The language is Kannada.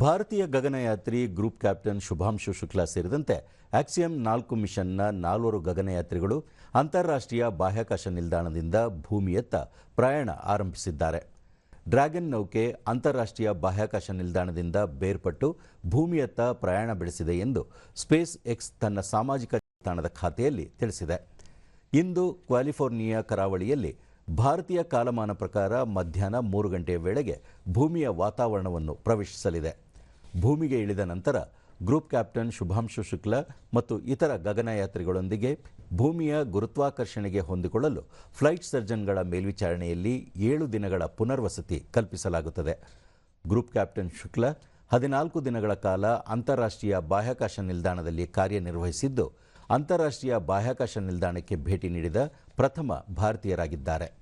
ಭಾರತೀಯ ಗಗನಯಾತ್ರಿ ಗ್ರೂಪ್ ಕ್ಯಾಪ್ಟನ್ ಶುಭಾಂಶು ಶುಕ್ಲಾ ಸೇರಿದಂತೆ ಆಕ್ಸಿಯಂ ನಾಲ್ಕು ಮಿಷನ್ನ ನಾಲ್ವರು ಗಗನಯಾತ್ರಿಗಳು ಅಂತಾರಾಷ್ಟ್ರೀಯ ಬಾಹ್ಯಾಕಾಶ ನಿಲ್ದಾಣದಿಂದ ಭೂಮಿಯತ್ತ ಪ್ರಯಾಣ ಆರಂಭಿಸಿದ್ದಾರೆ. ಡ್ರ್ಯಾಗನ್ ನೌಕೆ ಅಂತಾರಾಷ್ಟ್ರೀಯ ಬಾಹ್ಯಾಕಾಶ ನಿಲ್ದಾಣದಿಂದ ಬೇರ್ಪಟ್ಟು ಭೂಮಿಯತ್ತ ಪ್ರಯಾಣ ಬೆಳೆಸಿದೆ ಎಂದು ಸ್ಪೇಸ್ ಎಕ್ಸ್ ತನ್ನ ಸಾಮಾಜಿಕ ತಾಣದ ಖಾತೆಯಲ್ಲಿ ತಿಳಿಸಿದೆ. ಇಂದು ಕ್ಯಾಲಿಫೋರ್ನಿಯಾ ಕರಾವಳಿಯಲ್ಲಿ ಭಾರತೀಯ ಕಾಲಮಾನ ಪ್ರಕಾರ ಮಧ್ಯಾಹ್ನ ಮೂರು ಗಂಟೆಯ ವೇಳೆಗೆ ಭೂಮಿಯ ವಾತಾವರಣವನ್ನು ಪ್ರವೇಶಿಸಲಿದೆ. ಭೂಮಿಗೆ ಇಳಿದ ನಂತರ ಗ್ರೂಪ್ ಕ್ಯಾಪ್ಟನ್ ಶುಭಾಂಶು ಶುಕ್ಲ ಮತ್ತು ಇತರ ಗಗನಯಾತ್ರಿಗಳೊಂದಿಗೆ ಭೂಮಿಯ ಗುರುತ್ವಾಕರ್ಷಣೆಗೆ ಹೊಂದಿಕೊಳ್ಳಲು ಫ್ಲೈಟ್ ಸರ್ಜನ್ಗಳ ಮೇಲ್ವಿಚಾರಣೆಯಲ್ಲಿ ಏಳು ದಿನಗಳ ಪುನರ್ವಸತಿ ಕಲ್ಪಿಸಲಾಗುತ್ತದೆ. ಗ್ರೂಪ್ ಕ್ಯಾಪ್ಟನ್ ಶುಕ್ಲ ಹದಿನಾಲ್ಕು ದಿನಗಳ ಕಾಲ ಅಂತಾರಾಷ್ಟ್ರೀಯ ಬಾಹ್ಯಾಕಾಶ ನಿಲ್ದಾಣದಲ್ಲಿ ಕಾರ್ಯನಿರ್ವಹಿಸಿದ್ದು, ಅಂತಾರಾಷ್ಟ್ರೀಯ ಬಾಹ್ಯಾಕಾಶ ನಿಲ್ದಾಣಕ್ಕೆ ಭೇಟಿ ನೀಡಿದ ಪ್ರಥಮ ಭಾರತೀಯರಾಗಿದ್ದಾರೆ.